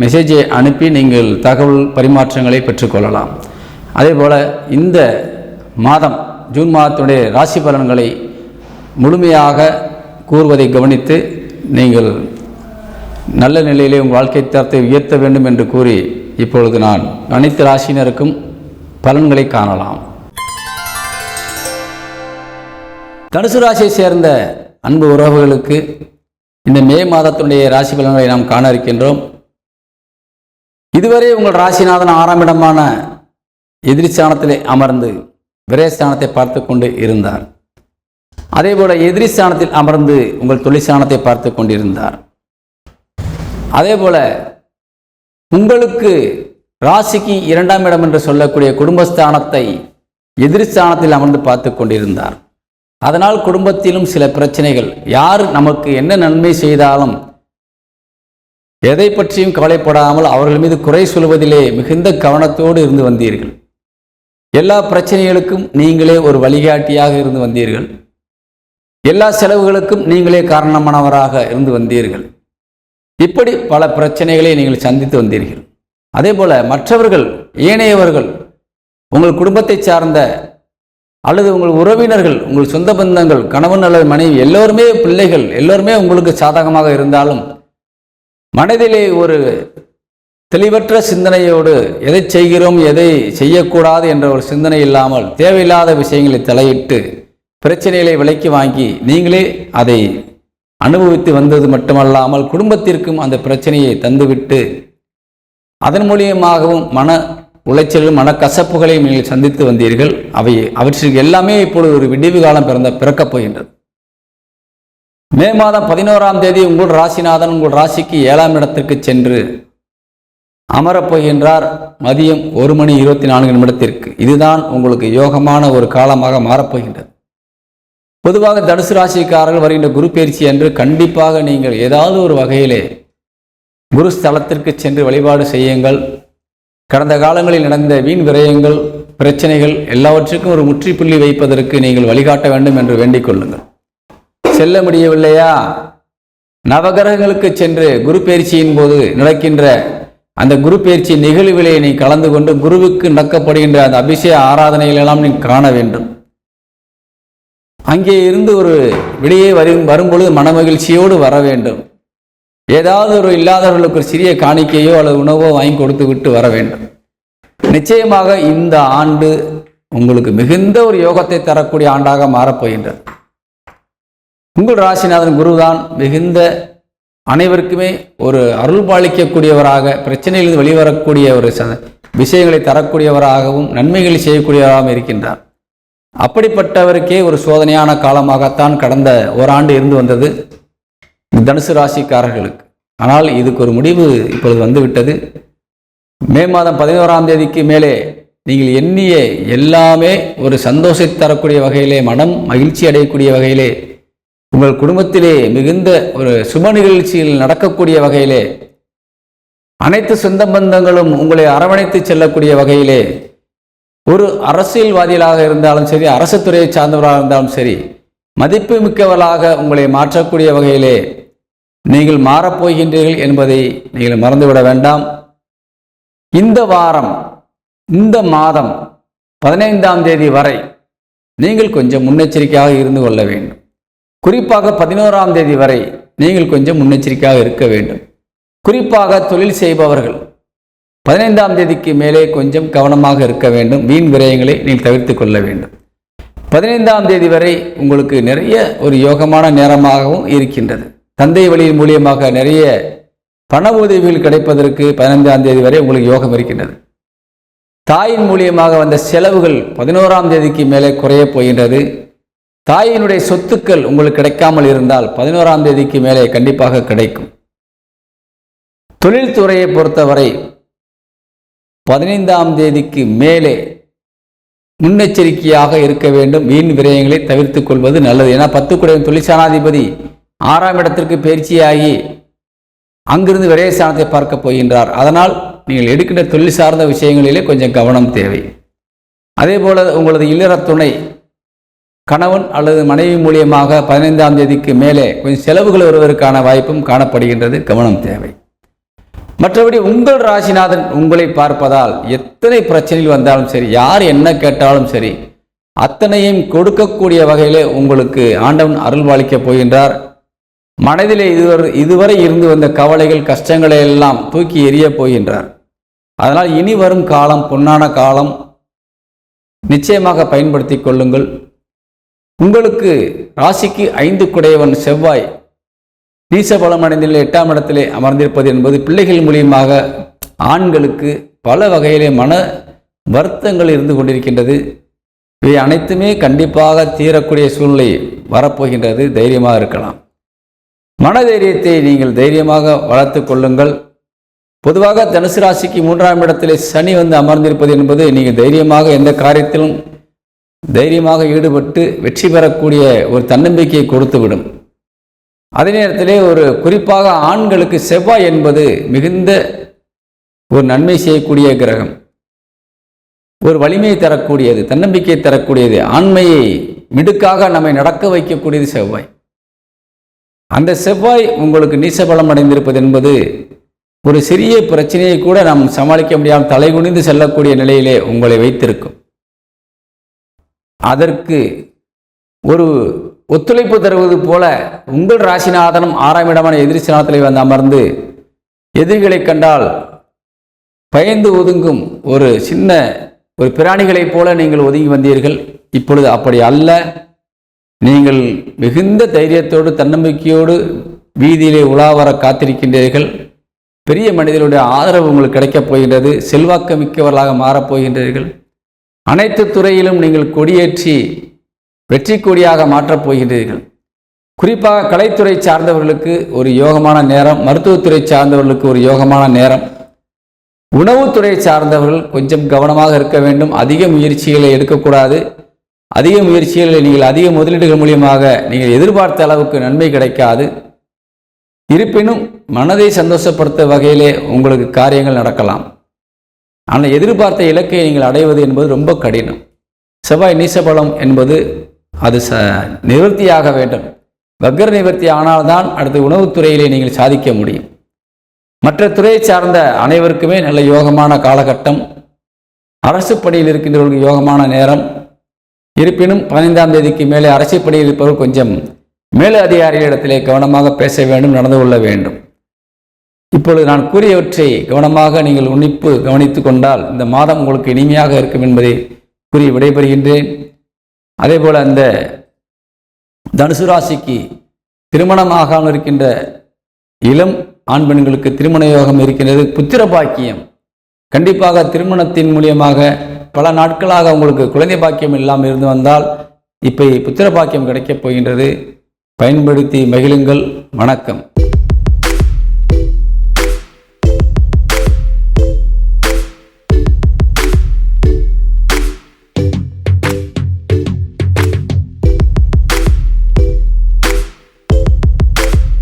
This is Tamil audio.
மெசேஜை அனுப்பி நீங்கள் தகவல் பரிமாற்றங்களை பெற்றுக்கொள்ளலாம். அதே போல் இந்த மாதம் ஜூன் மாதத்துடைய ராசி பலன்களை முழுமையாக கூறுவதை கவனித்து நீங்கள் நல்ல நிலையிலே உங்கள் வாழ்க்கை தரத்தை உயர்த்த வேண்டும் என்று கூறி இப்பொழுது நான் அனைத்து ராசியினருக்கும் பலன்களை காணலாம். தனுசு ராசியை சேர்ந்த அன்பு உறவுகளுக்கு இந்த மே மாதத்தினுடைய ராசி பலன்களை நாம் காண இருக்கின்றோம். இதுவரை உங்கள் ராசிநாதன் ஆறாம் இடமான எதிரிஸ்தானத்திலே அமர்ந்து விரயஸ்தானத்தை பார்த்து கொண்டு இருந்தார் அதேபோல எதிரிஸ்தானத்தில் அமர்ந்து உங்கள் தொழிற்சானத்தை பார்த்து கொண்டிருந்தார் அதேபோல உங்களுக்கு ராசிக்கு இரண்டாம் இடம் என்று சொல்லக்கூடிய குடும்பஸ்தானத்தை எதிர்ஸ்தானத்தில் அமர்ந்து பார்த்து கொண்டிருந்தார் அதனால் குடும்பத்திலும் சில பிரச்சனைகள் யார் நமக்கு என்ன நன்மை செய்தாலும் எதை பற்றியும் கவலைப்படாமல் அவர்கள் மீது குறை சொல்வதிலே மிகுந்த கவனத்தோடு இருந்து வந்தீர்கள். எல்லா பிரச்சனைகளுக்கும் நீங்களே ஒரு வழிகாட்டியாக இருந்து வந்தீர்கள். எல்லா செலவுகளுக்கும் நீங்களே காரணமானவராக இருந்து வந்தீர்கள். இப்படி பல பிரச்சனைகளை நீங்கள் சந்தித்து வந்தீர்கள். அதே போல மற்றவர்கள் ஏனையவர்கள் உங்கள் குடும்பத்தை சார்ந்த அல்லது உங்கள் உறவினர்கள் உங்கள் சொந்த பந்தங்கள் கணவன் அல்லது மனைவி எல்லோருமே பிள்ளைகள் எல்லோருமே உங்களுக்கு சாதகமாக இருந்தாலும் மனதிலே ஒரு தெளிவற்ற சிந்தனையோடு எதை செய்கிறோம் எதை செய்யக்கூடாது என்ற ஒரு சிந்தனை இல்லாமல் தேவையில்லாத விஷயங்களை தலையிட்டு பிரச்சனைகளை விலைக்கு வாங்கி நீங்களே அதை அனுபவித்து வந்தது மட்டுமல்லாமல் குடும்பத்திற்கும் அந்த பிரச்சனையை தந்துவிட்டு அதன் மூலியமாகவும் மன உளைச்சலும் மனக்கசப்புகளையும் நீங்கள் சந்தித்து வந்தீர்கள். அவை அவற்றிற்கு எல்லாமே இப்பொழுது ஒரு விடிவு காலம் பிறந்த பிறக்கப் போகின்றது. மே மாதம் பதினோராம் தேதி உங்கள் ராசிநாதன் உங்கள் ராசிக்கு ஏழாம் இடத்திற்கு சென்று அமரப்போகின்றார் மதியம் ஒரு மணி இருபத்தி நான்கு நிமிடத்திற்கு. இதுதான் உங்களுக்கு யோகமான ஒரு காலமாக மாறப்போகின்றது. பொதுவாக தனுசு ராசிக்காரர்கள் வருகின்ற குரு பயிற்சி என்று கண்டிப்பாக நீங்கள் ஏதாவது ஒரு வகையிலே குரு ஸ்தலத்திற்கு சென்று வழிபாடு செய்யுங்கள். கடந்த காலங்களில் நடந்த வீண் விரயங்கள் பிரச்சனைகள் எல்லாவற்றுக்கும் ஒரு முற்றுப்புள்ளி வைப்பதற்கு நீங்கள் வழிகாட்ட வேண்டும் என்று வேண்டிக் கொள்ளுங்கள். செல்ல முடியவில்லையா? நவகிரகங்களுக்கு சென்று குரு பயிற்சியின் போது நடக்கின்ற அந்த குரு பயிற்சி நிகழ்விலே நீ கலந்து கொண்டு குருவுக்கு நடக்கப்படுகின்ற அந்த அபிஷேக ஆராதனைகளெல்லாம் நீ காண வேண்டும். அங்கே இருந்து ஒரு விடையே வரும் வரும்பொழுது மனமகிழ்ச்சியோடு வர வேண்டும். ஏதாவது ஒரு இல்லாதவர்களுக்கு ஒரு சிறிய காணிக்கையோ அல்லது உணவோ வாங்கி கொடுத்து விட்டு வர வேண்டும். நிச்சயமாக இந்த ஆண்டு உங்களுக்கு மிகுந்த ஒரு யோகத்தை தரக்கூடிய ஆண்டாக மாறப்போகின்றது உங்கள் ராசிநாதன் குருதான் மிகுந்த அனைவருக்குமே ஒரு அருள் பாலிக்கக்கூடியவராக பிரச்சனையிலிருந்து வெளிவரக்கூடிய ஒரு ச விஷயங்களை தரக்கூடியவராகவும் நன்மைகளை செய்யக்கூடியவராகவும் இருக்கின்றார். அப்படிப்பட்டவருக்கே ஒரு சோதனையான காலமாகத்தான் கடந்த ஓராண்டு இருந்து வந்தது தனுசு ராசிக்காரர்களுக்கு. ஆனால் இதுக்கு ஒரு முடிவு இப்பொழுது வந்துவிட்டது. மே மாதம் பதினோராம் தேதிக்கு மேலே நீங்கள் எண்ணிய எல்லாமே ஒரு சந்தோஷத்தை தரக்கூடிய வகையிலே மனம் மகிழ்ச்சி அடையக்கூடிய வகையிலே உங்கள் குடும்பத்திலே மிகுந்த ஒரு சுப நிகழ்ச்சியில் நடக்கக்கூடிய வகையிலே அனைத்து சொந்த பந்தங்களும் உங்களை அரவணைத்து செல்லக்கூடிய வகையிலே ஒரு அரசியல்வாதிகளாக இருந்தாலும் சரி அரசு துறையை சார்ந்தவராக இருந்தாலும் சரி மதிப்பு மிக்கவர்களாக உங்களை மாற்றக்கூடிய வகையிலே நீங்கள் மாறப்போகின்றீர்கள் என்பதை நீங்கள் மறந்துவிட வேண்டாம். இந்த வாரம் இந்த மாதம் பதினைந்தாம் தேதி வரை நீங்கள் கொஞ்சம் முன்னெச்சரிக்கையாக இருந்து கொள்ள வேண்டும். குறிப்பாக பதினோராம் தேதி வரை நீங்கள் கொஞ்சம் முன்னெச்சரிக்கையாக இருக்க வேண்டும். குறிப்பாக தொழில் செய்பவர்கள் பதினைந்தாம் தேதிக்கு மேலே கொஞ்சம் கவனமாக இருக்க வேண்டும். வீண் விரயங்களை நீங்கள் தவிர்த்து கொள்ள வேண்டும். பதினைந்தாம் தேதி வரை உங்களுக்கு நிறைய ஒரு யோகமான நேரமாகவும் இருக்கின்றது. தந்தை வழியின் மூலியமாக நிறைய பண உதவிகள் கிடைப்பதற்கு பதினைந்தாம் தேதி வரை உங்களுக்கு யோகம் இருக்கின்றது. தாயின் மூலியமாக வந்த செலவுகள் பதினோராம் தேதிக்கு மேலே குறைய போகின்றது. தாயினுடைய சொத்துக்கள் உங்களுக்கு கிடைக்காமல் இருந்தால் பதினோராம் தேதிக்கு மேலே கண்டிப்பாக கிடைக்கும். தொழில்துறையை பொறுத்தவரை பதினைந்தாம் தேதிக்கு மேலே முன்னெச்சரிக்கையாக இருக்க வேண்டும். வீண் விரயங்களை தவிர்த்துக் கொள்வது நல்லது. ஏன்னா பத்துக்குடையன் தொழிற்சானாதிபதி ஆறாம் இடத்திற்கு பயிற்சியாகி அங்கிருந்து விரயஸ்தானத்தை பார்க்க போகின்றார். அதனால் நீங்கள் எடுக்கின்ற தொழில் சார்ந்த விஷயங்களிலே கொஞ்சம் கவனம் தேவை. அதே போல உங்களது இல்லற துணை கணவன் அல்லது மனைவி மூலியமாக பதினைந்தாம் தேதிக்கு மேலே கொஞ்சம் செலவுகள் வருவதற்கான வாய்ப்பும் காணப்படுகின்றது. கவனம் தேவை. மற்றபடி உங்கள் ராசிநாதன் உங்களை பார்ப்பதால் எத்தனை பிரச்சனைகள் வந்தாலும் சரி யார் என்ன கேட்டாலும் சரி அத்தனையும் கொடுக்கக்கூடிய வகையிலே உங்களுக்கு ஆண்டவன் அருள்வாளிக்கப் போகின்றார். மனதிலே இதுவரை இதுவரை இருந்து வந்த கவலைகள் கஷ்டங்களை எல்லாம் தூக்கி எறியப் போகின்றார். அதனால் இனி வரும் காலம் பொன்னான காலம் நிச்சயமாக பயன்படுத்தி கொள்ளுங்கள். உங்களுக்கு ராசிக்கு ஐந்து குடையவன் செவ்வாய் நீசபலம் அடைந்துள்ள எட்டாம் இடத்திலே அமர்ந்திருப்பது என்பது பிள்ளைகள் மூலியமாக ஆண்களுக்கு பல வகையிலே மன வருத்தங்கள் இருந்து கொண்டிருக்கின்றது. இவை அனைத்துமே கண்டிப்பாக தீரக்கூடிய சூழ்நிலை வரப்போகின்றது. தைரியமாக இருக்கலாம். மன தைரியத்தை நீங்கள் தைரியமாக வளர்த்து கொள்ளுங்கள். பொதுவாக தனுசு ராசிக்கு மூன்றாம் இடத்திலே சனி வந்து அமர்ந்திருப்பது என்பது நீங்கள் தைரியமாக எந்த காரியத்திலும் தைரியமாக ஈடுபட்டு வெற்றி பெறக்கூடிய ஒரு தன்னம்பிக்கையை கொடுத்துவிடும். அதே நேரத்திலே ஒரு குறிப்பாக ஆண்களுக்கு செவ்வாய் என்பது மிகுந்த ஒரு நன்மை செய்யக்கூடிய கிரகம். ஒரு வலிமையை தரக்கூடியது தன்னம்பிக்கையை தரக்கூடியது ஆண்மையை மிடுக்காக நம்மை நடக்க வைக்கக்கூடியது செவ்வாய். அந்த செவ்வாய் உங்களுக்கு நீசபலம் அடைந்திருப்பது என்பது ஒரு சிறிய பிரச்சனையை கூட நாம் சமாளிக்க முடியாமல் தலைகுனிந்து செல்லக்கூடிய நிலையிலே உங்களை வைத்திருக்கும். அதற்கு ஒரு ஒத்துழைப்பு தருவது போல உங்கள் ராசிநாதனும் ஆறாம் இடமான எதிரி ஸ்தானத்திலே வந்து அமர்ந்து எதிரிகளை கண்டால் பயந்து ஒதுங்கும் ஒரு சின்ன ஒரு பிராணிகளைப் போல நீங்கள் ஒதுங்கி வந்தீர்கள். இப்பொழுது அப்படி அல்ல. நீங்கள் மிகுந்த தைரியத்தோடு தன்னம்பிக்கையோடு வீதியிலே உலா வர காத்திருக்கின்றீர்கள். பெரிய மனிதர்களுடைய ஆதரவு உங்களுக்கு கிடைக்கப் போகின்றது. செல்வாக்கு மிக்கவர்களாக மாறப் போகின்றீர்கள். அனைத்து துறையிலும் நீங்கள் கொடியேற்றி வெற்றி கொடியாக மாற்றப் போகின்றீர்கள். குறிப்பாக கலைத்துறை சார்ந்தவர்களுக்கு ஒரு யோகமான நேரம் மருத்துவத்துறை சார்ந்தவர்களுக்கு ஒரு யோகமான நேரம். உணவுத்துறை சார்ந்தவர்கள் கொஞ்சம் கவனமாக இருக்க வேண்டும். அதிக முயற்சிகளை எடுக்கக்கூடாது. அதிக முயற்சிகளை நீங்கள் அதிக முதலீடுகள் மூலியமாக நீங்கள் எதிர்பார்த்த அளவுக்கு நன்மை கிடைக்காது. இருப்பினும் மனதை சந்தோஷப்படுத்த வகையிலே உங்களுக்கு காரியங்கள் நடக்கலாம். ஆனால் எதிர்பார்த்த இலக்கை நீங்கள் அடைவது என்பது ரொம்ப கடினம். செவ்வாய் நீசபலம் என்பது அது ச நிவர்த்தியாக வேண்டும். வக்கர நிவர்த்தி ஆனால்தான் அடுத்த உணவுத்துறையிலே நீங்கள் சாதிக்க முடியும். மற்ற துறையை சார்ந்த அனைவருக்குமே நல்ல யோகமான காலகட்டம். அரசு பணியில் இருக்கின்றவர்களுக்கு யோகமான நேரம். இருப்பினும் பதினைந்தாம் தேதிக்கு மேலே அரசு பணியில் இருப்பவர்கள் கொஞ்சம் மேலதிகாரிகளிடத்திலே கவனமாக பேச வேண்டும் நடந்து கொள்ள வேண்டும். இப்பொழுது நான் கூறியவற்றை கவனமாக நீங்கள் உன்னிப்பு கவனித்துக் கொண்டால் இந்த மாதம் உங்களுக்கு இனிமையாக இருக்கும் என்பதை கூறி விடைபெறுகின்றேன். அதே போல் அந்த தனுசு ராசிக்கு திருமணமாகாமல் இருக்கின்ற இளம் ஆண் பெண்களுக்கு திருமண யோகம் இருக்கின்றது. புத்திர பாக்கியம். கண்டிப்பாக திருமணத்தின் மூலியமாக பல நாட்களாக உங்களுக்கு குழந்தை பாக்கியம் இல்லாமல் இருந்து வந்தால் இப்போ புத்திர பாக்கியம் கிடைக்கப் போகின்றது. பயன்படுத்தி மகிழுங்கள். வணக்கம்.